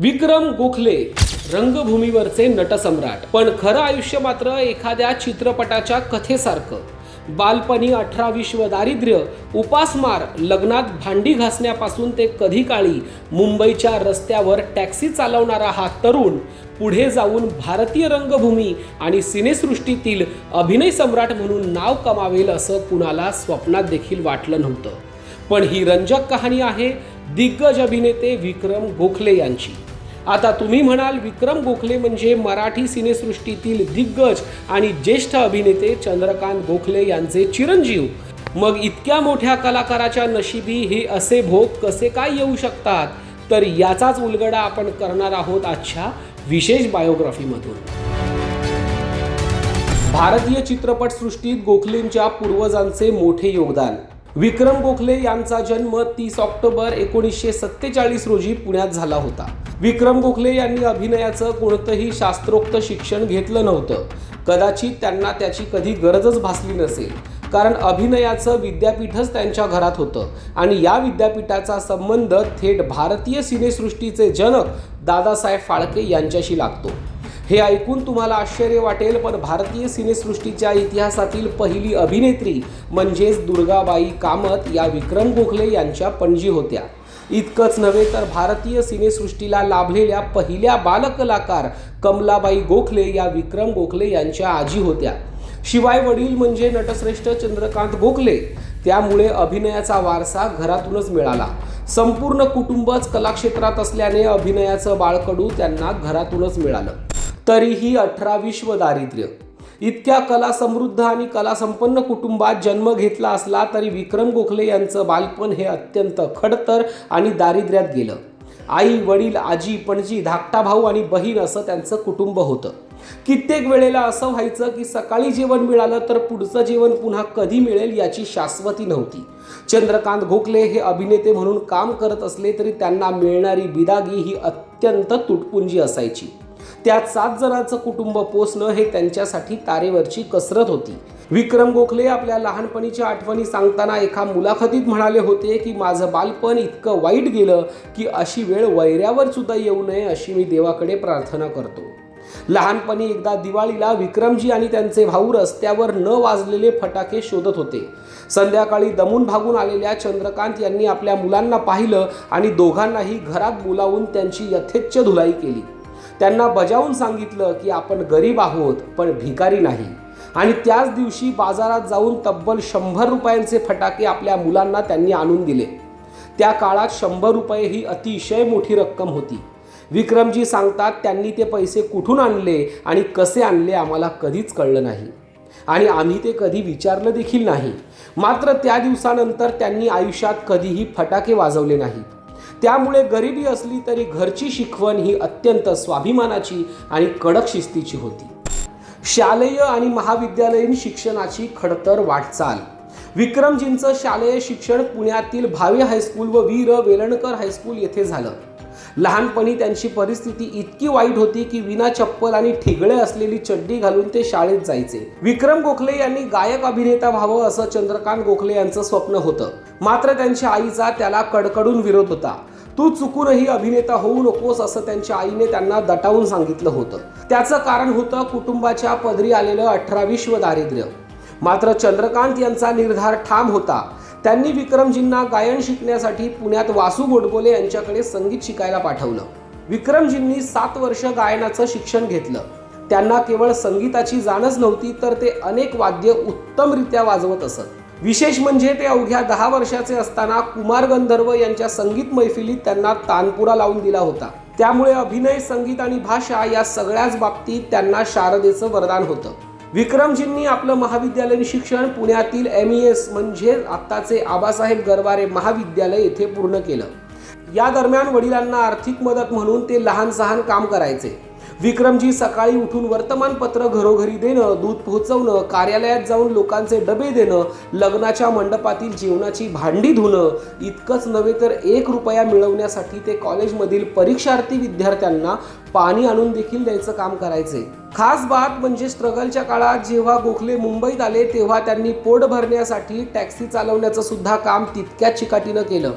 विक्रम गोखले रंगभूमीवरचे नटसम्राट. पण खरं आयुष्य मात्र एखाद्या चित्रपटाच्या कथेसारखं. बालपणी अठरा विश्व दारिद्र्य उपासमार लग्नात भांडी घासण्यापासून ते कधी काळी मुंबईच्या रस्त्यावर टॅक्सी चालवणारा हा तरुण पुढे जाऊन भारतीय रंगभूमी आणि सिनेसृष्टीतील अभिनय सम्राट म्हणून नाव कमावेल असं कुणाला स्वप्नात देखील वाटलं नव्हतं. पण ही रंजक कहाणी आहे दिग्गज अभिनेते विक्रम गोखले यांची. आता तुम्ही म्हणाल विक्रम गोखले म्हणजे मराठी सिनेसृष्टीतील दिग्गज आणि ज्येष्ठ अभिनेते चंद्रकांत गोखले यांचे चिरंजीव. मग इतक्या मोठ्या कलाकाराच्या नशिबी हे असे भोग कसे काय येऊ शकतात? तर याचाच उलगडा आपण करणार आहोत आजच्या विशेष बायोग्राफीमधून. भारतीय चित्रपटसृष्टीत गोखलेंच्या पूर्वजांचे मोठे योगदान. विक्रम गोखले यांचा जन्म तीस ऑक्टोबर एकोणीसशे सत्तेचाळीस रोजी पुण्यात झाला होता. विक्रम गोखले यांनी अभिनयाचं कोणतंही शास्त्रोक्त शिक्षण घेतलं नव्हतं. कदाचित त्यांना त्याची कधी गरजच भासली नसेल. कारण अभिनयाचं विद्यापीठच त्यांच्या घरात होतं. आणि या विद्यापीठाचा संबंध थेट भारतीय सिनेसृष्टीचे जनक दादासाहेब फाळके यांच्याशी लागतो. हे ऐकून तुम्हाला आश्चर्य वाटेल पण भारतीय सिनेसृष्टीच्या इतिहासातील पहिली अभिनेत्री म्हणजेच दुर्गाबाई कामत या विक्रम गोखले यांच्या पणजी होत्या. इतकंच नव्हे तर भारतीय सिनेसृष्टीला लाभलेल्या पहिल्या बालकलाकार कमलाबाई गोखले या विक्रम गोखले यांच्या आजी होत्या. शिवाय वडील म्हणजे नटश्रेष्ठ चंद्रकांत गोखले. त्यामुळे अभिनयाचा वारसा घरातूनच मिळाला. संपूर्ण कुटुंबच कलाक्षेत्रात असल्याने अभिनयाचं बाळकडू त्यांना घरातूनच मिळालं. तरीही अठरा विश्व दारिद्र्य. इतक्या कला समृद्ध आणि कलासंपन्न कुटुंबात जन्म घेतला असला तरी विक्रम गोखले यांचं बालपण हे अत्यंत खडतर आणि दारिद्र्यात गेलं. आई वडील आजी पणजी धाकटा भाऊ आणि बहीण असं त्यांचं कुटुंब होतं. कित्येक वेळेला असं व्हायचं की सकाळी जेवण मिळालं तर पुढचं जेवण पुन्हा कधी मिळेल याची शाश्वती नव्हती. चंद्रकांत गोखले हे अभिनेते म्हणून काम करत असले तरी त्यांना मिळणारी बिदागी ही अत्यंत तुटपुंजी असायची. त्यात सात जणांचं कुटुंब पोचणं हे त्यांच्यासाठी तारेवरची कसरत होती. विक्रम गोखले आपल्या लहानपणीच्या आठवणी सांगताना एका मुलाखतीत म्हणाले होते की माझं बालपण इतकं वाईट गेलं की अशी वेळ वैऱ्यावर सुद्धा येऊ नये अशी मी देवाकडे प्रार्थना करतो. लहानपणी एकदा दिवाळीला विक्रमजी आणि त्यांचे भाऊ रस्त्यावर न वाजलेले फटाके शोधत होते. संध्याकाळी दमून भागून आलेल्या चंद्रकांत यांनी आपल्या मुलांना पाहिलं आणि दोघांनाही घरात बोलावून त्यांची यथेच्छ धुलाई केली. त्यांना बजावून सांगितलं की आपण गरीब आहोत पण भिकारी नाही. आणि त्याच दिवशी बाजारात जाऊन तब्बल शंभर रुपयांचे फटाके आपल्या मुलांना त्यांनी आणून दिले. त्या काळात शंभर रुपये ही अतिशय मोठी रक्कम होती. विक्रमजी सांगतात त्यांनी ते पैसे कुठून आणले आणि कसे आणले आम्हाला कधीच कळलं नाही. आणि आम्ही ते कधी विचारलं देखील नाही. मात्र त्या दिवसानंतर त्यांनी आयुष्यात कधीही फटाके वाजवले नाहीत. त्यामुळे गरिबी असली तरी घरची शिकवण ही अत्यंत स्वाभिमानाची आणि कडक शिस्तीची होती. शालेय आणि महाविद्यालयीन शिक्षणाची खडतर वाटचाल. विक्रमजींचं शालेय शिक्षण पुण्यातील भावे हायस्कूल व वीर वेलणकर हायस्कूल येथे झालं. लहानपणी त्यांची परिस्थिती इतकी वाईट होती की विना चप्पल आणि ठिगळे असलेली चड्डी घालून ते शाळेत जायचे. विक्रम गोखले यांनी गायक अभिनेता व्हावं असं चंद्रकांत गोखले यांचं स्वप्न होतं. मात्र त्यांच्या आईचा त्याला कडकडून विरोध होता. तू चुकूनही अभिनेता होऊ नकोस असं त्यांच्या आईने त्यांना दटावून सांगितलं होतं. त्याचं कारण होतं कुटुंबाच्या पदरी आलेलं अठरा विश्व दारिद्र्य. मात्र चंद्रकांत यांचा निर्धार ठाम होता. त्यांनी विक्रमजींना गायन शिकण्यासाठी पुण्यात वासू गोडबोले यांच्याकडे संगीत शिकायला पाठवलं. विक्रमजींनी सात वर्ष गायनाचं शिक्षण घेतलं. त्यांना केवळ संगीताची जाणच नव्हती तर ते अनेक वाद्य उत्तमरित्या वाजवत असत. विशेष म्हणजे ते अवघ्या दहा वर्षाचे असताना कुमार गंधर्व यांच्या संगीत मैफिलीत त्यांना तानपुरा लावून दिला होता. त्यामुळे अभिनय संगीत आणि भाषा या सगळ्याच बाबतीत त्यांना शारदेचं वरदान होतं. विक्रमजींनी आपलं महाविद्यालयीन शिक्षण पुण्यातील एम ई एस म्हणजे आत्ताचे आबासाहेब गरवारे महाविद्यालय येथे पूर्ण केलं. या दरम्यान वडिलांना आर्थिक मदत म्हणून ते लहान सहान काम करायचे. विक्रमजी सकाळी उठून वर्तमानपत्र घरोघरी देणं दूध पोहोचवणं कार्यालयात जाऊन लोकांचे डबे देणं लग्नाच्या मंडपातील जेवणाची भांडी धुणं इतकंच नव्हे तर एक रुपया मिळवण्यासाठी ते कॉलेजमधील परीक्षार्थी विद्यार्थ्यांना पाणी आणून देखील द्यायचं काम करायचे. खास बात म्हणजे स्ट्रगलच्या काळात जेव्हा गोखले मुंबईत आले तेव्हा त्यांनी पोट भरण्यासाठी टॅक्सी चालवण्याचं सुद्धा काम तितक्याच चिकाटीनं केलं.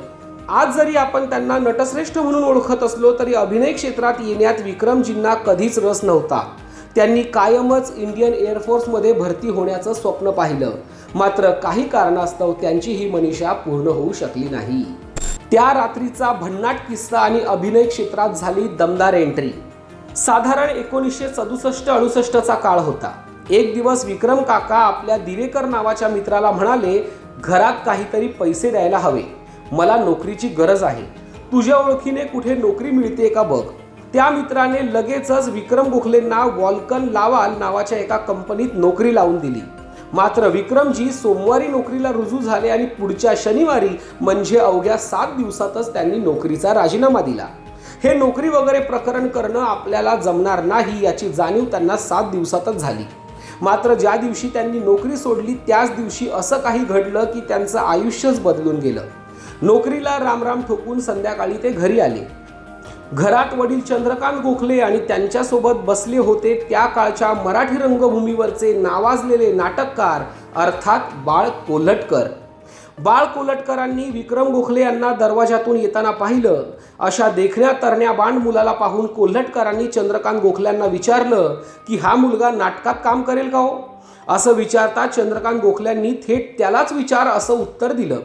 आज जरी आपण त्यांना नटश्रेष्ठ म्हणून ओळखत असलो तरी अभिनय क्षेत्रात येण्यात विक्रमजींना कधीच रस नव्हता. त्यांनी कायमच इंडियन एअरफोर्समध्ये भरती होण्याचं स्वप्न पाहिलं. मात्र काही कारणास्तव त्यांची ही मनीषा पूर्ण होऊ शकली नाही. त्या रात्रीचा भन्नाट किस्सा आणि अभिनय क्षेत्रात झाली दमदार एंट्री. साधारण एकोणीसशे सदुसष्ट अडुसष्टचा काळ होता. एक दिवस विक्रम काका आपल्या दिवेकर नावाच्या मित्राला म्हणाले घरात काहीतरी पैसे द्यायला हवे. मला नोकरीची गरज आहे. तुझ्या ओळखीने कुठे नोकरी मिळते का बघ. त्या मित्राने लगेचच विक्रम गोखलेंना वॉल्कन लावाल नावाच्या एका कंपनीत नोकरी लावून दिली. मात्र विक्रमजी सोमवारी नोकरीला रुजू झाले आणि पुढच्या शनिवारी म्हणजे अवघ्या सात दिवसातच त्यांनी नोकरीचा राजीनामा दिला. हे नोकरी वगैरे प्रकरण करणं आपल्याला जमणार नाही याची जाणीव त्यांना सात दिवसातच झाली. मात्र ज्या दिवशी त्यांनी नोकरी सोडली त्याच दिवशी असं काही घडलं की त्यांचं आयुष्यच बदलून गेलं. नोकरीला रामराम ठोकून संध्याकाळी ते घरी आले. घरात वडील चंद्रकांत गोखले आणि त्यांच्यासोबत बसले होते त्या काळच्या मराठी रंगभूमीवरचे नावाजलेले नाटककार अर्थात बाळ कोल्हटकर बाळ कोल्हटकरांनी विक्रम गोखले यांना दरवाजातून येताना पाहिलं. अशा देखण्या तरण्या बांड मुलाला पाहून कोल्हटकरांनी चंद्रकांत गोखल्यांना विचारलं की हा मुलगा नाटकात काम करेल का हो? असं विचारता चंद्रकांत गोखल्यांनी थेट त्यालाच विचार असं उत्तर दिलं.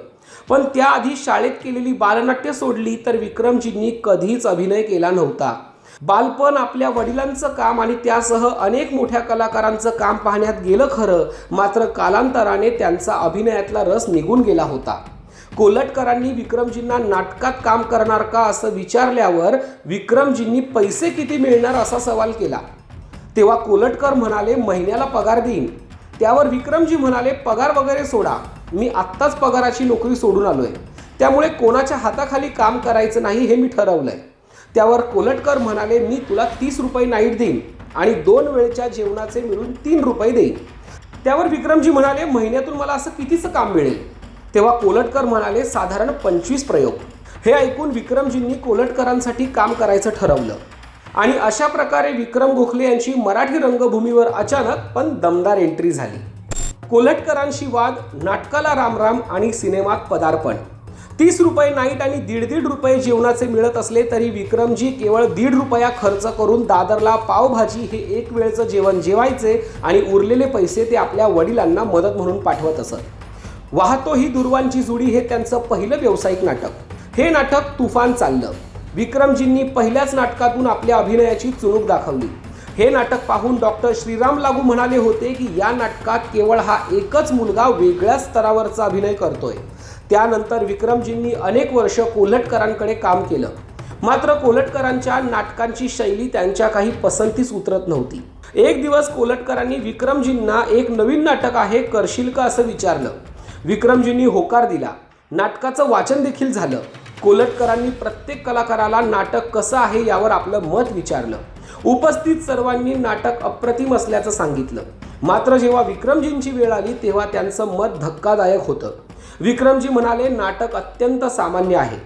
पण त्याआधी शाळेत केलेली बालनाट्य सोडली तर विक्रमजींनी कधीच अभिनय केला नव्हता. बालपण आपल्या वडिलांचं काम आणि त्यासह अनेक मोठ्या कलाकारांचं काम पाहण्यात गेलं खरं मात्र कालांतराने त्यांचा अभिनयातला रस निघून गेला होता. कोल्हटकरांनी विक्रमजींना नाटकात काम करणार का असं विचारल्यावर विक्रमजींनी पैसे किती मिळणार असा सवाल केला. तेव्हा कोल्हटकर म्हणाले महिन्याला पगार देईन. त्यावर विक्रमजी म्हणाले पगार वगैरे सोडा. मी आत्ताच पगाराची नोकरी सोडून आलो आहे त्यामुळे कोणाच्या हाताखाली काम करायचं नाही हे मी ठरवलं आहे त्यावर कोलटकर म्हणाले मी तुला तीस रुपये नाईट देईन आणि दोन वेळच्या जेवणाचे मिळून तीन रुपये देईन. त्यावर विक्रमजी म्हणाले महिन्यातून मला असं कितीचं काम मिळेल? तेव्हा कोलटकर म्हणाले साधारण पंचवीस प्रयोग. हे ऐकून विक्रमजींनी कोलटकरांसाठी काम करायचं ठरवलं. आणि अशा प्रकारे विक्रम गोखले यांची मराठी रंगभूमीवर अचानक पण दमदार एंट्री झाली. कोल्हटकरांशी वाद नाटकाला रामराम आणि सिनेमात पदार्पण. तीस रुपये नाईट आणि दीड दीड रुपये जेवणाचे मिळत असले तरी विक्रमजी केवळ दीड रुपया खर्च करून दादरला पावभाजी हे एक वेळचं जेवण जेवायचे आणि उरलेले पैसे ते आपल्या वडिलांना मदत म्हणून पाठवत असत. वाहतो ही दुर्वांची जुडी हे त्यांचं पहिलं व्यावसायिक नाटक. हे नाटक तुफान चाललं. विक्रमजींनी पहिल्याच नाटकातून आपल्या अभिनयाची चुणूक दाखवली. हे नाटक पाहून डॉक्टर श्रीराम लागू म्हणाले होते की या नाटकात केवळ हा एकच मुलगा वेगळ्या स्तरावरचा अभिनय करतोय. त्यानंतर विक्रमजींनी अनेक वर्ष कोल्हटकरांकडे काम केलं. मात्र कोल्हटकरांच्या नाटकांची शैली त्यांच्या काही पसंतीस उतरत नव्हती. एक दिवस कोल्हटकरांनी विक्रमजींना एक नवीन नाटक आहे करशील का असं विचारलं. विक्रमजींनी होकार दिला. नाटकाचं वाचन देखील झालं. कोल्हटकरांनी प्रत्येक कलाकाराला नाटक कसं आहे यावर आपलं मत विचारलं. उपस्थित सर्वांनी नाटक अप्रतिम असल्याचं सांगितलं. मात्र जेव्हा विक्रमजींची वेळ आली तेव्हा त्यांचं मत धक्कादायक होतं. विक्रमजी म्हणाले नाटक अत्यंत सामान्य आहे.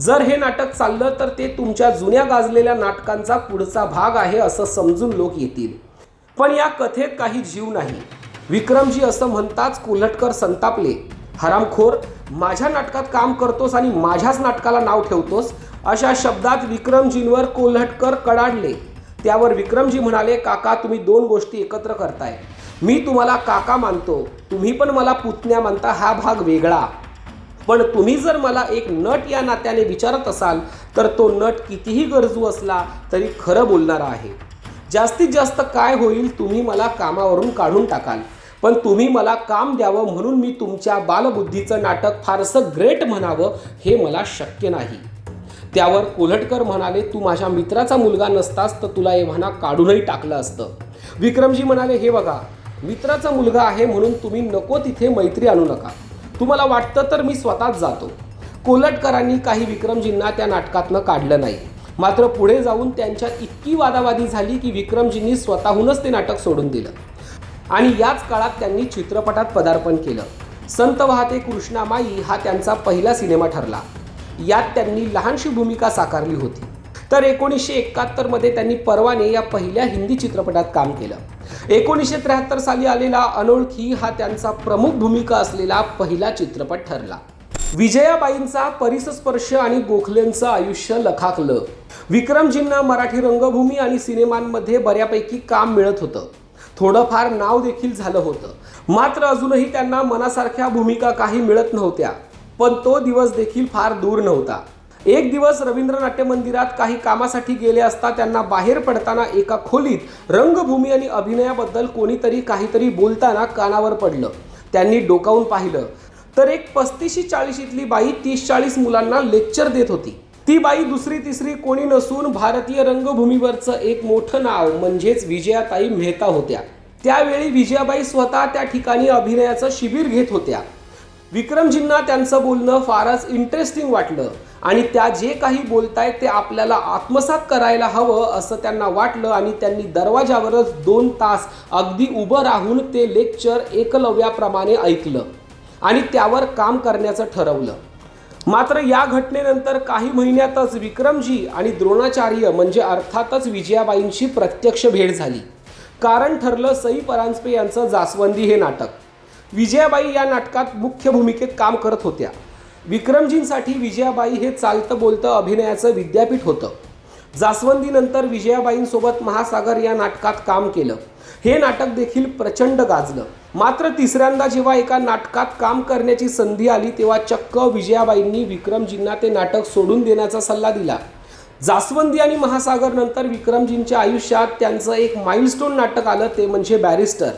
जर हे नाटक चाललं तर ते तुमच्या जुन्या गाजलेल्या नाटकांचा पुढचा भाग आहे असं समजून लोक येतील. पण या कथेत काही जीव नाही. विक्रमजी असं म्हणताच कोल्हटकर संतापले हरामखोर माझ्या नाटकात काम करतोस आणि माझ्याच नाटकाला नाव ठेवतोस अशा शब्दात विक्रमजींवर कोल्हटकर कडाडले. त्यावर विक्रमजी म्हणाले काका तुम्ही दोन गोष्टी एकत्र करताय. मी तुम्हाला काका मानतो तुम्ही पण मला पुतण्या मानता हा भाग वेगळा. पण तुम्ही जर मला एक नट या नात्याने विचारत असाल तर तो नट कितीही गरजू असला तरी खरं बोलणारा आहे. जास्तीत जास्त काय होईल तुम्ही मला कामावरून काढून टाकाल. पण तुम्ही मला काम द्यावं म्हणून मी तुमच्या बालबुद्धीचं नाटक फारसं ग्रेट म्हणावं हे मला शक्य नाही. त्यावर कोल्हटकर म्हणाले तू माझ्या मित्राचा मुलगा नसतास तर तुला एव्हाना काढूनही टाकलं असतं. विक्रमजी म्हणाले हे बघा मित्राचा मुलगा आहे म्हणून तुम्ही नको तिथे मैत्री आणू नका. तुम्हाला वाटतं तर मी स्वतःच जातो. कोल्हटकरांनी काही विक्रमजींना त्या नाटकातनं काढलं नाही. मात्र पुढे जाऊन त्यांच्यात इतकी वादावादी झाली की विक्रमजींनी स्वतःहूनच ते नाटक सोडून दिलं. आणि याच काळात त्यांनी चित्रपटात पदार्पण केलं. संत वाहते कृष्णामाई हा त्यांचा पहिला सिनेमा ठरला. यात त्यांनी लहानशी भूमिका साकारली होती. तर एकोणीसशे एकाहत्तरमध्ये त्यांनी परवाने या पहिल्या हिंदी चित्रपटात काम केलं. एकोणीसशे त्र्याहत्तर साली आलेला अनोळखी हा त्यांचा प्रमुख भूमिका असलेला पहिला चित्रपट ठरला. विजयाबाईंचा परिसस्पर्श आणि गोखलेंचं आयुष्य लखाकलं विक्रमजींना मराठी रंगभूमी आणि सिनेमांमध्ये बऱ्यापैकी काम मिळत होतं. थोडंफार नाव देखील झालं होतं. मात्र अजूनही त्यांना मनासारख्या भूमिका काही मिळत नव्हत्या. पण तो दिवस देखील फार दूर नव्हता. एक दिवस रवींद्र नाट्य मंदिरात काही कामासाठी गेले असता त्यांना बाहेर पडताना एका खोलीत रंगभूमी आणि अभिनयाबद्दल कोणीतरी काहीतरी बोलताना कानावर पडलं. त्यांनी डोकावून पाहिलं. तर एक पस्तीशी चाळीशीतली बाई तीस चाळीस मुलांना लेक्चर देत होती. ती बाई दुसरी तिसरी कोणी नसून भारतीय रंगभूमीवरचं एक मोठं नाव म्हणजेच विजयाताई मेहता होत्या. त्यावेळी विजयाबाई स्वतः त्या ठिकाणी अभिनयाचं शिबिर घेत होत्या. विक्रमजींना त्यांचं बोलणं फारच इंटरेस्टिंग वाटलं. आणि त्या जे काही बोलतायत ते आपल्याला आत्मसात करायला हवं असं त्यांना वाटलं आणि त्यांनी दरवाजावरच दोन तास अगदी उभं राहून ते लेक्चर एकलव्याप्रमाणे ऐकलं. आणि त्यावर काम करण्याचं ठरवलं. मात्र या घटनेनंतर काही महिन्यातच विक्रमजी आणि द्रोणाचार्य म्हणजे अर्थातच विजयाबाईंची प्रत्यक्ष भेट झाली. कारण ठरलं सई परांजपे यांचं जास्वंदी हे नाटक. विजयाबाई या नाटकात मुख्य भूमिकेत काम करत होत्या. विक्रमजींसाठी विजयाबाई हे चालतं बोलतं अभिनयाचं विद्यापीठ होतं. जास्वंदीनंतर विजयाबाईंसोबत महासागर या नाटकात काम केलं. हे नाटक देखील प्रचंड गाजलं. मात्र तिसऱ्यांदा जेव्हा एका नाटकात काम करण्याची संधी आली तेव्हा चक्क विजयाबाईंनी विक्रमजींना ते नाटक सोडून देण्याचा सल्ला दिला. जास्वंदी आणि महासागर नंतर विक्रमजींच्या आयुष्यात त्यांचं एक माइलस्टोन नाटक आलं ते म्हणजे बॅरिस्टर.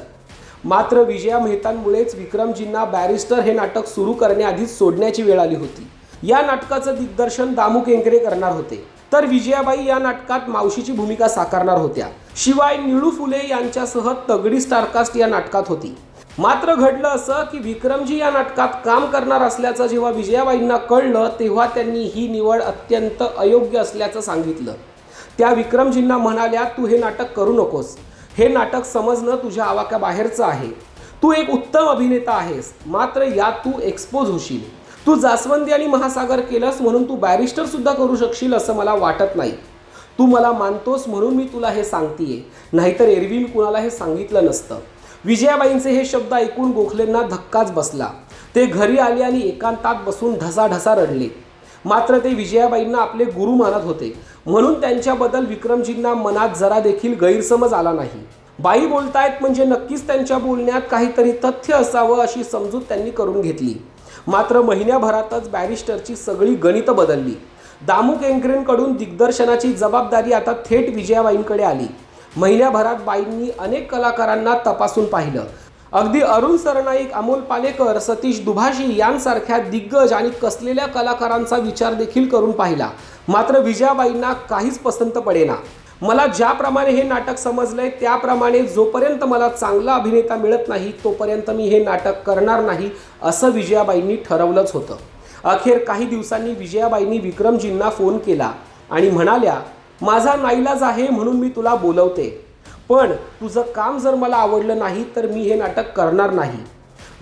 मात्र विजया मेहतांमुळेच विक्रमजींना बॅरिस्टर हे नाटक सुरू करण्याआधीच सोडण्याची वेळ आली होती. या नाटकाचं दिग्दर्शन दामू केंकरे करणार होते. तर विजयाबाई या नाटकात मावशीची भूमिका साकारणार होत्या. शिवाय निळू फुले यांच्यासह तगडी स्टारकास्ट या नाटकात होती. मात्र घडलं असं की विक्रमजी या नाटकात काम करणार असल्याचं जेव्हा विजयाबाईंना कळलं तेव्हा त्यांनी ही निवड अत्यंत अयोग्य असल्याचं सांगितलं. त्या विक्रमजींना म्हणाल्या तू हे नाटक करू नकोस. हे नाटक समजणं तुझ्या आवाक्याबाहेरचं आहे. तू एक उत्तम अभिनेता आहेस. मात्र यात तू एक्सपोज होशील. तू जास्वंदी आणि महासागर केलंस म्हणून तू बॅरिस्टर सुद्धा करू शकशील असं मला वाटत नाही. तू मला मानतोस म्हणून मी तुला हे सांगतीये. नाहीतर एरवी मी कुणाला हे सांगितलं नसतं. विजयाबाईंचे हे शब्द ऐकून गोखलेंना धक्काच बसला. ते घरी आले आणि एकांतात बसून ढसाढसा रडले. मात्र ते विजयाबाईंना आपले गुरु मानत होते. म्हणून त्यांच्याबद्दल विक्रमजींना मनात जरा देखील गैरसमज आला नाही. बाई बोलतायत म्हणजे नक्कीच त्यांच्या बोलण्यात काहीतरी तथ्य असावं अशी समजूत त्यांनी करून घेतली. मात्र महिन्याभरातच बॅरिस्टरची सगळी गणितं बदलली. दामू केंकरेंकडून दिग्दर्शनाची जबाबदारी आता थेट विजयाबाईंकडे आली. महिन्याभरात बाईंनी अनेक कलाकारांना तपासून पाहिलं. अगदी अरुण सरनाईक अमोल पालेकर सतीश दुभाषी यांसारख्या दिग्गज आणि कसलेल्या कलाकारांचा विचार देखील करून पाहिला. मात्र विजयाबाईंना काहीच पसंत पडेना. मला ज्याप्रमाणे हे नाटक समजलंय त्याप्रमाणे जोपर्यंत मला चांगला अभिनेता मिळत नाही तोपर्यंत मी हे नाटक करणार नाही असं विजयाबाईंनी ठरवलंच होतं. अखेर काही दिवसांनी विजयाबाईंनी विक्रमजींना फोन केला आणि म्हणाल्या माझा नाईलाज आहे म्हणून मी तुला बोलवते. पण तुझं काम जर मला आवडलं नाही तर मी हे नाटक करणार नाही.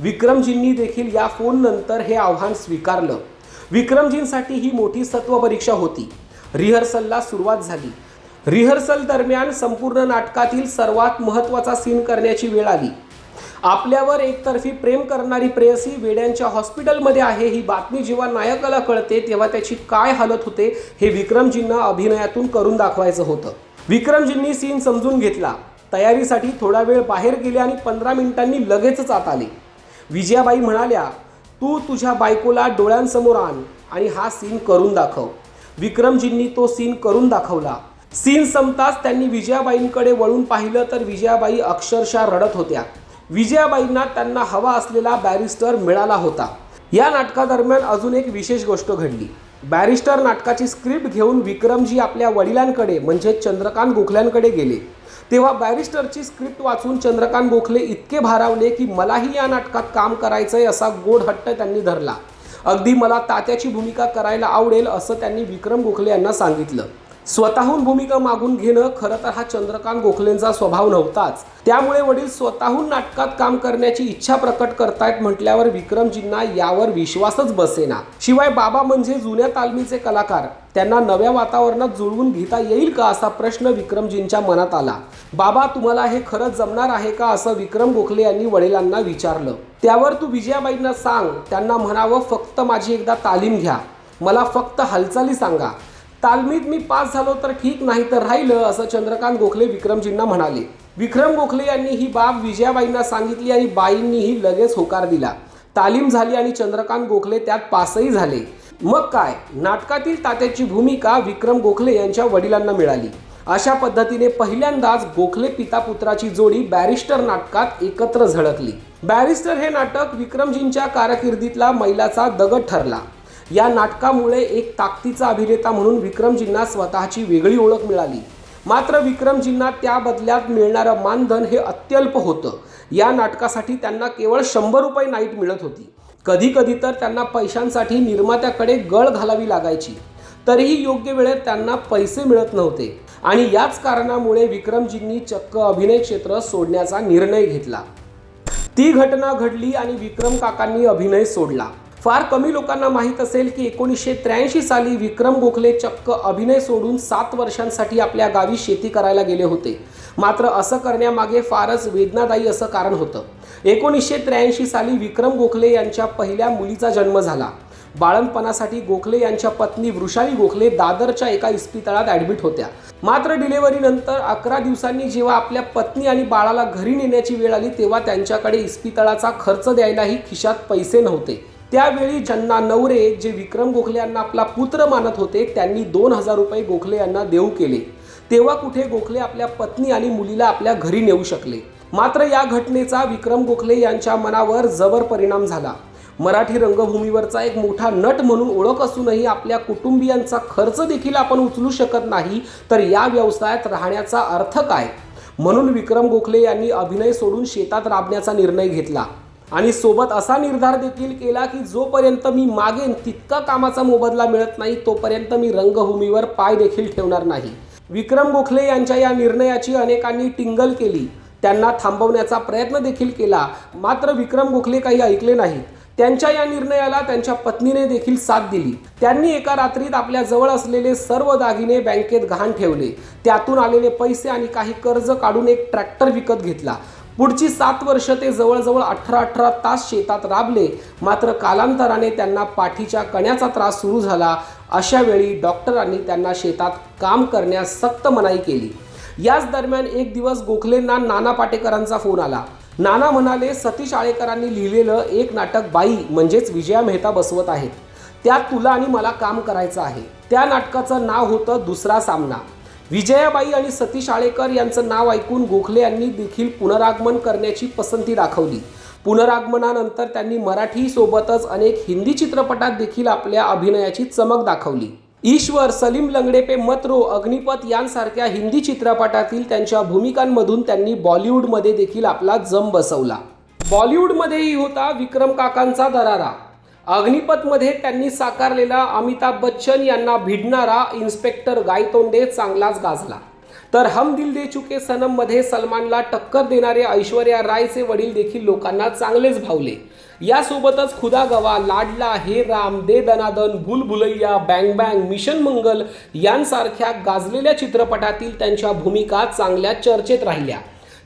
विक्रमजींनी देखील या फोननंतर हे आव्हान स्वीकारलं. विक्रमजींसाठी ही मोठी सत्वपरीक्षा होती. रिहर्सलला सुरुवात झाली. रिहर्सल दरम्यान संपूर्ण नाटकातील सर्वात महत्त्वाचा सीन करण्याची वेळ आली. आपल्यावर एकतर्फी प्रेम करणारी प्रेयसी वेड्यांच्या हॉस्पिटलमध्ये आहे ही बातमी जेव्हा नायकाला कळते तेव्हा त्याची काय हालत होते हे विक्रमजींना अभिनयातून करून दाखवायचं होतं. विक्रमजींनी सीन समजून घेतला. तयारीसाठी थोडा वेळ बाहेर गेले आणि पंधरा मिनिटांनी लगेचच आत आले. विजयाबाई म्हणाल्या तू तुझ्या बायकोला डोळ्यांसमोर आण आणि हा सीन करून दाखव. विक्रमजींनी तो सीन करून दाखवला. सीन संपताच त्यांनी विजयाबाईंकडे वळून पाहिलं तर विजयाबाई अक्षरशः रडत होत्या. विजयाबाईंना त्यांना हवा असलेला बॅरिस्टर मिळाला होता. या नाटकादरम्यान अजून एक विशेष गोष्ट घडली. बॅरिस्टर नाटकाची स्क्रिप्ट घेऊन विक्रमजी आपल्या वडिलांकडे म्हणजे चंद्रकांत गोखल्यांकडे गेले. तेव्हा बॅरिस्टरची स्क्रिप्ट वाचून चंद्रकांत गोखले इतके भारावले की मलाही या नाटकात काम करायचं आहे असा गोड हट्ट त्यांनी धरला. अगदी मला तात्याची भूमिका करायला आवडेल असं त्यांनी विक्रम गोखले यांना सांगितलं. स्वतःहून भूमिका मागून घेणं खरं तर हा चंद्रकांत गोखलेंचा स्वभाव नव्हताच. त्यामुळे वडील स्वतःहून नाटकात काम करण्याची इच्छा प्रकट करतायत म्हटल्यावर विक्रमजींना यावर विश्वासच बसेना. शिवाय बाबा म्हणजे जुन्या तालमीचे कलाकार. त्यांना नव्या वातावरणात जुळवून घेता येईल का असा प्रश्न विक्रमजींच्या मनात आला. बाबा तुम्हाला हे खरंच जमणार आहे का असं विक्रम गोखले यांनी वडिलांना विचारलं. त्यावर तू विजयाबाईंना सांग. त्यांना म्हणावं फक्त माझी एकदा तालीम घ्या. मला फक्त हालचाली सांगा. तालमीत मी पास झालो तर ठीक नाही तर राहिलं असं चंद्रकांत गोखले विक्रमजींना म्हणाले. विक्रम गोखले यांनी ही बाब विजयाबाईंना सांगितली आणि बाईंनीही लगेच होकार दिला. तालीम झाली आणि चंद्रकांत गोखले त्यात पासही झाले. मग काय? नाटकातील तात्याची भूमिका विक्रम गोखले यांच्या वडिलांना मिळाली. अशा पद्धतीने पहिल्यांदाच गोखले पिता पुत्राची जोडी बॅरिस्टर नाटकात एकत्र झळकली. बॅरिस्टर हे नाटक विक्रमजींच्या कारकिर्दीतला मैलाचा दगड ठरला. या नाटकामुळे एक ताकदीचा अभिनेता म्हणून विक्रमजींना स्वतःची वेगळी ओळख मिळाली. मात्र विक्रमजींना त्या बदल्यात मिळणारं मानधन हे अत्यल्प होतं. या नाटकासाठी त्यांना केवळ शंभर रुपये नाईट मिळत होती. कधी कधी तर त्यांना पैशांसाठी निर्मात्याकडे गळ घालावी लागायची. तरीही योग्य वेळेत त्यांना पैसे मिळत नव्हते. आणि याच कारणामुळे विक्रमजींनी चक्क अभिनय क्षेत्र सोडण्याचा निर्णय घेतला. ती घटना घडली आणि विक्रम काकांनी अभिनय सोडला. फार कमी लोकांना माहीत असेल की एकोणीसशे त्र्याऐंशी साली विक्रम गोखले चक्क अभिनय सोडून सात वर्षांसाठी आपल्या गावी शेती करायला गेले होते. मात्र असं करण्यामागे फारच वेदनादायी असं कारण होतं. एकोणीसशे त्र्याऐंशी साली विक्रम गोखले यांच्या पहिल्या मुलीचा जन्म झाला. बाळणपणासाठी गोखले यांच्या पत्नी वृषाली गोखले दादरच्या एका इस्पितळात ॲडमिट होत्या. मात्र डिलेव्हरीनंतर अकरा दिवसांनी जेव्हा आपल्या पत्नी आणि बाळाला घरी नेण्याची वेळ आली तेव्हा त्यांच्याकडे इस्पितळाचा खर्च द्यायलाही खिशात पैसे नव्हते. त्यावेळी ज्यांना नवरे जे विक्रम गोखले यांना आपला पुत्र मानत होते त्यांनी दोन हजार रुपये गोखले यांना देऊ केले. तेव्हा कुठे गोखले आपल्या पत्नी आणि मुलीला आपल्या घरी नेऊ शकले. मात्र या घटनेचा विक्रम गोखले यांच्या मनावर जबर परिणाम झाला. मराठी रंगभूमीवरचा एक मोठा नट म्हणून ओळख असूनही आपल्या कुटुंबियांचा खर्च देखील आपण उचलू शकत नाही तर या व्यवसायात राहण्याचा अर्थ काय? म्हणून विक्रम गोखले यांनी अभिनय सोडून शेतात राबण्याचा निर्णय घेतला. आणि सोबत असा निर्धार देखील केला की जोपर्यंत मी मागेन तितका कामाचा मोबदला मिळत नाही तोपर्यंत मी रंगभूमीवर पाय देखील ठेवणार नाही. विक्रम गोखले यांच्या या निर्णयाची अनेकांनी टिंगल केली. त्यांना थांबवण्याचा प्रयत्न देखील केला. मात्र विक्रम गोखले काही ऐकले नाहीत. त्यांच्या या निर्णयाला त्यांच्या पत्नीने देखील साथ दिली. त्यांनी एका रात्रीत आपल्या जवळ असलेले सर्व दागिने बँकेत गहाण ठेवले. त्यातून आलेले पैसे आणि काही कर्ज काढून एक ट्रॅक्टर विकत घेतला. पुढची सात वर्ष ते जवळजवळ अठरा अठरा तास शेतात राबले. मात्र कालांतराने त्यांना पाठीच्या कण्याचा त्रास सुरू झाला. अशा वेळी डॉक्टरांनी त्यांना शेतात काम करण्यास सक्त मनाई केली. याच दरम्यान एक दिवस गोखलेंना नाना पाटेकरांचा फोन आला. नाना म्हणाले सतीश आळेकरांनी लिहिलेलं एक नाटक बाई म्हणजेच विजया मेहता बसवत आहेत. त्यात तुला आणि मला काम करायचं आहे. त्या नाटकाचं नाव होतं दुसरा सामना. विजयाबाई आणि सतीश आळेकर यांचं नाव ऐकून गोखले यांनी देखील पुनरागमन करण्याची पसंती दाखवली. पुनरागमनानंतर त्यांनी मराठीसोबतच अनेक हिंदी चित्रपटात देखील आपल्या अभिनयाची चमक दाखवली. ईश्वर सलीम लंगडे पे मत्रो अग्निपथ यांसारख्या हिंदी चित्रपटातील त्यांच्या भूमिकांमधून त्यांनी बॉलिवूडमध्ये देखील आपला जम बसवला. बॉलिवूडमध्येही होता विक्रम काकांचा दरारा. अग्निपथमध्ये त्यांनी साकारलेला अमिताभ बच्चन यांना भिडणारा इन्स्पेक्टर गायतोंडे चांगलाच गाजला. तर हम दिल दे चुके सनममध्ये सलमानला टक्कर देणारे ऐश्वर्या रायचे वडील देखील लोकांना चांगलेच भावले. यासोबतच खुदा गवा लाडला हे Ram De Danadan Bhool Bhulaiyaa Bang Bang Mission Mangal यांसारख्या गाजलेल्या चित्रपटातील त्यांच्या भूमिका चांगल्या चर्चेत राहिल्या.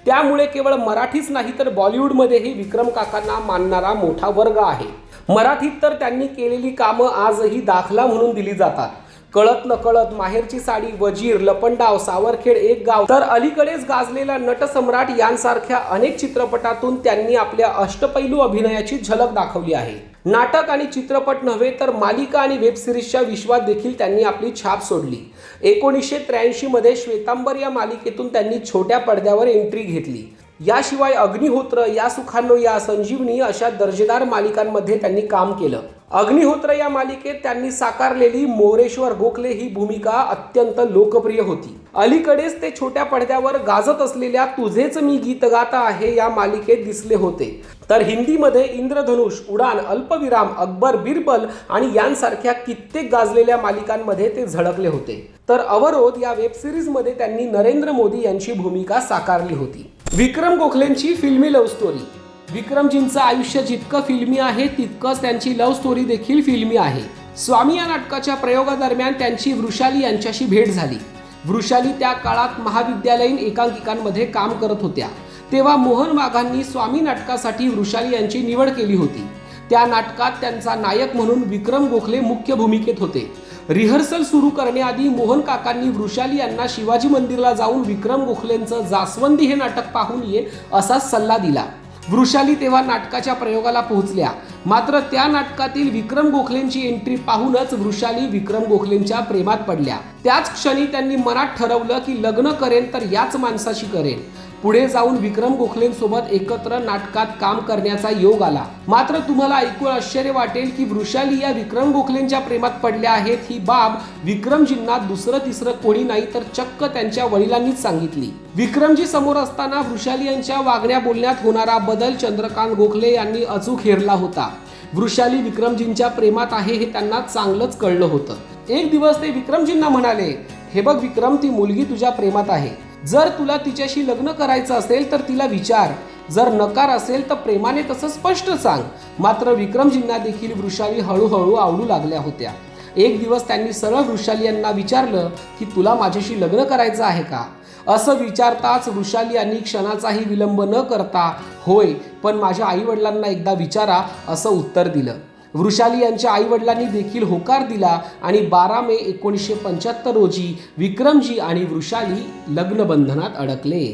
त्यामुळे केवळ मराठीच नाही तर बॉलिवूडमध्येही विक्रम काकांना मानणारा मोठा वर्ग आहे. मराठीत तर त्यांनी केलेली कामं आजही दाखला म्हणून दिली जातात. कळत नकळत माहेरची साडी वजीर लपंडाव सावरखेड एक गाव. तर अलीकडेच गाजलेला नटसम्राट यांसारख्या अनेक चित्रपटातून त्यांनी आपल्या अष्टपैलू अभिनयाची झलक दाखवली आहे. नाटक आणि चित्रपट नव्हे तर मालिका आणि वेबसिरीजच्या विश्वात देखील त्यांनी आपली छाप सोडली. एकोणीसशे त्र्याऐंशीमध्ये श्वेतांबर या मालिकेतून त्यांनी छोट्या पडद्यावर एंट्री घेतली. याशिवाय अग्निहोत्र या सुखांनो या संजीवनी अशा दर्जेदार मालिकांमध्ये त्यांनी काम केलं. अग्निहोत्र या मालिकेत त्यांनी साकारलेली मोरेश्वर गोखले ही भूमिका अत्यंत लोकप्रिय होती. अलीकडेच ते छोट्या पडद्यावर गाजत असलेल्या तुझेच मी गीत गाता आहे या मालिकेत दिसले होते. तर हिंदीमध्ये इंद्रधनुष उडान अल्पविराम अकबर बिरबल आणि यांसारख्या कित्येक गाजलेल्या मालिकांमध्ये ते झळकले होते. तर अवरोध या वेब सिरीजमध्ये त्यांनी नरेंद्र मोदी यांची भूमिका साकारली होती. विक्रम गोखलेंची फिल्मी लव्ह स्टोरी. विक्रमजींचं आयुष्य जितकं फिल्मी आहे तितकंच त्यांची लव्ह स्टोरी देखील फिल्मी आहे. स्वामी या नाटकाच्या प्रयोगादरम्यान त्यांची वृषाली यांच्याशी भेट झाली. वृषाली त्या काळात महाविद्यालयीन एकांकिकांमध्ये काम करत होत्या. तेव्हा मोहन वाघांनी स्वामी नाटकासाठी वृषाली यांची निवड केली होती. त्या नाटकात त्यांचा नायक म्हणून विक्रम गोखले मुख्य भूमिकेत होते. रिहर्सल सुरू करण्याआधी मोहन काकांनी वृषाली यांना शिवाजी मंदिरला जाऊन विक्रम गोखलेंचं जास्वंदी हे नाटक पाहून ये असा सल्ला दिला. वृषाली तेव्हा नाटकाच्या प्रयोगाला पोहोचल्या. मात्र त्या नाटकातील विक्रम गोखलेंची एंट्री पाहूनच वृषाली विक्रम गोखलेंच्या प्रेमात पडल्या. त्याच क्षणी त्यांनी मनात ठरवलं की लग्न करेन तर याच माणसाशी करेन. पुढे जाऊन विक्रम गोखलेंसोबत एकत्र नाटकात काम करण्याचा योग आला. मात्र तुम्हाला ऐकून आश्चर्य वाटेल की वृषाली या विक्रम गोखलेंच्या प्रेमात पडल्या आहेत ही बाब विक्रमजींना दुसरं तिसरं कोणी नाही तर चक्क त्यांच्या वडिलांनीच सांगितली. विक्रमजी समोर असताना वृषाली यांच्या वागण्या बोलण्यात होणारा बदल चंद्रकांत गोखले यांनी अचूक हेरला होता. वृषाली विक्रमजींच्या प्रेमात आहे हे त्यांना चांगलंच कळलं होतं. एक दिवस ते विक्रमजींना म्हणाले हे बघ विक्रम ती मुलगी तुझ्या प्रेमात आहे. जर तुला तिच्याशी लग्न करायचं असेल तर तिला विचार. जर नकार असेल तर प्रेमाने तसं स्पष्ट सांग. मात्र विक्रमजींना देखील वृषाली हळूहळू आवडू लागल्या होत्या. एक दिवस त्यांनी सरळ वृषाली यांना विचारलं की तुला माझ्याशी लग्न करायचं आहे का? असं विचारताच वृषाली यांनी क्षणाचाही विलंब न करता होय पण माझ्या आईवडिलांना एकदा विचारा असं उत्तर दिलं. वृषाली यांच्या आईवडिलांनी देखील होकार दिला आणि बारा मे एकोणीसशे पंच्याहत्तर रोजी विक्रमजी आणि वृषाली लग्नबंधनात अडकले.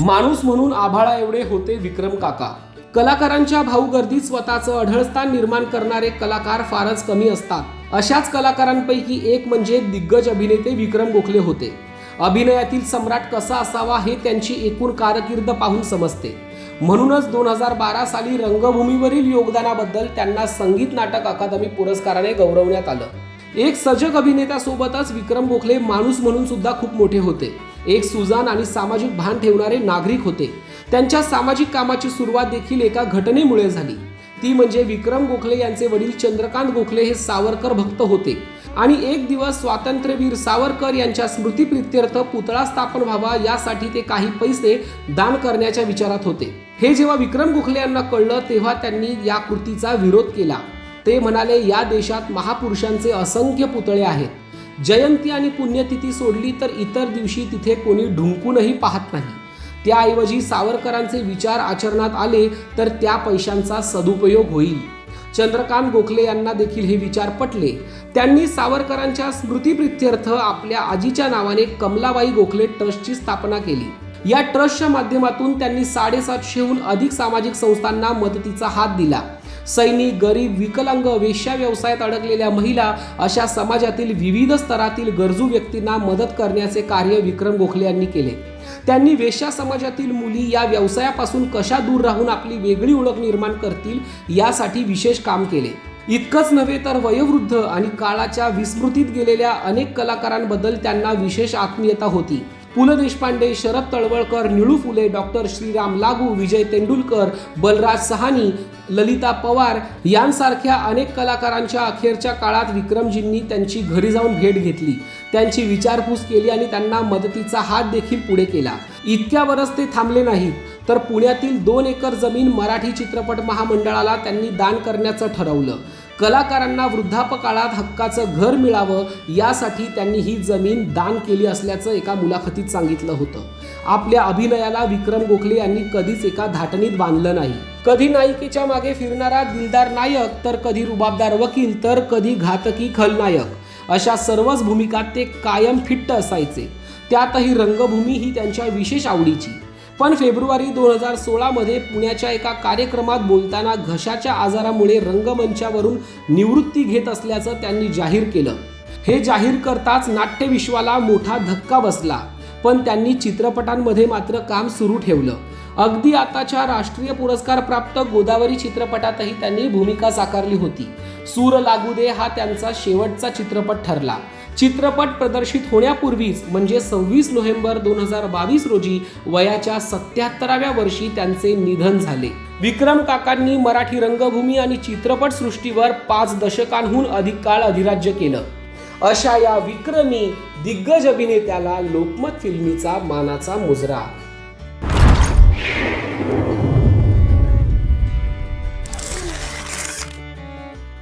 माणूस म्हणून आभाळा एवढे होते विक्रम काका. कलाकारांच्या भाऊगर्दीत स्वतःचं अढळस्थान निर्माण करणारे कलाकार फारच कमी असतात. अशाच कलाकारांपैकी एक म्हणजे दिग्गज अभिनेते विक्रम गोखले होते. अभिनयातील सम्राट कसा असावा हे त्यांची एकूण कारकीर्द पाहून समजते. म्हणूनच दोन हजार बारा साली रंगभूमीवरील योगदानाबद्दल त्यांना संगीत नाटक अकादमी पुरस्काराने गौरवण्यात आलं. एक सजग अभिनेत्यासोबतच विक्रम गोखले माणूस म्हणून सुद्धा खूप मोठे होते. एक सुजान आणि सामाजिक भान ठेवणारे नागरिक होते. त्यांच्या सामाजिक कामाची सुरुवात देखील एका घटनेमुळे झाली. ती म्हणजे विक्रम गोखले यांचे वडील चंद्रकांत गोखले हे सावरकर भक्त होते. आणि एक दिवस स्वातंत्र्यवीर सावरकर यांच्या स्मृतीप्रित्यर्थ पुतळा स्थापन व्हावा यासाठी ते काही पैसे दान करण्याच्या विचारात होते. हे जेव्हा विक्रम गोखले यांना कळलं तेव्हा त्यांनी या कृतीचा विरोध केला. ते म्हणाले या देशात महापुरुषांचे असंख्य पुतळे आहेत. जयंती आणि पुण्यतिथी सोडली तर इतर दिवशी तिथे कोणी ढुंकूनही पाहत नाही. त्याऐवजी सावरकरांचे विचार आचरणात आले तर त्या पैशांचा सदुपयोग होईल. चंद्रकांत गोखले यांना देखील हे विचार पटले. त्यांनी सावरकरांच्या स्मृतीप्रित्यर्थ आपल्या आजीच्या नावाने कमलाबाई गोखले ट्रस्टची स्थापना केली. या ट्रस्टच्या माध्यमातून त्यांनी साडेसातशेहून अधिक सामाजिक संस्थांना मदतीचा हात दिला. सैनिक गरीब विकलांग वेश्या व्यवसायात अडकलेल्या महिला अशा समाजातील विविध स्तरातील गरजू व्यक्तींना मदत करण्याचे कार्य विक्रम गोखले यांनी केले. त्यांनी वेश्या समाजातील मुली या व्यवसायापासून कशा दूर राहून आपली वेगळी ओळख निर्माण करतील यासाठी विशेष काम केले. इतकंच नव्हे तर वयोवृद्ध आणि काळाच्या विस्मृतीत गेलेल्या अनेक कलाकारांबद्दल त्यांना विशेष आत्मीयता होती. पु ल देशपांडे शरद तळवळकर निळू फुले डॉक्टर श्रीराम लागू विजय तेंडुलकर बलराज सहानी ललिता पवार यांसारख्या अनेक कलाकारांच्या अखेरच्या काळात विक्रमजींनी त्यांची घरी जाऊन भेट घेतली. त्यांची विचारपूस केली आणि त्यांना मदतीचा हात देखील पुढे केला. इतक्यावरच ते थांबले नाहीत तर पुण्यातील दोन एकर जमीन मराठी चित्रपट महामंडळाला त्यांनी दान करण्याचं ठरवलं. कलाकारांना वृद्धापकाळात हक्काचं घर मिळावं यासाठी त्यांनी ही जमीन दान केली असल्याचं एका मुलाखतीत सांगितलं होतं. आपल्या अभिनयाला विक्रम गोखले यांनी कधीच एका धाटणीत बांधलं नाही. कधी नायिकेच्या मागे फिरणारा दिलदार नायक तर कधी रुबाबदार वकील तर कधी घातकी खलनायक. अशा सर्वच भूमिकात ते कायम फिट्ट असायचे. त्यातही रंगभूमी ही त्यांच्या विशेष आवडीची. पण फेब्रुवारी दोन हजार सोळामध्ये पुण्याच्या एका कार्यक्रमात बोलताना घशाच्या आजारामुळे रंगमंचावरून निवृत्ती घेत असल्याचं त्यांनी जाहीर केलं. हे जाहीर करताच नाट्यविश्वाला मोठा धक्का बसला पण त्यांनी चित्रपटांमध्ये मात्र काम सुरू ठेवलं. अगदी आताच्या राष्ट्रीय पुरस्कार प्राप्त गोदावरी चित्रपटातही त्यांनी भूमिका साकारली होती. सूर लागू दे हा त्यांचा शेवटचा चित्रपट ठरला. चित्रपट प्रदर्शित होण्यापूर्वीच म्हणजे सव्वीस नोव्हेंबर दोन हजार बावीस रोजी वयाच्या सत्याहत्तराव्या वर्षी त्यांचे निधन झाले. विक्रम काकांनी मराठी रंगभूमी आणि चित्रपट सृष्टीवर पाच दशकांहून अधिक काळ अधिराज्य केलं. अशा या विक्रमी दिग्गज अभिनेत्याला लोकमत फिल्मीचा मानाचा मुजरा.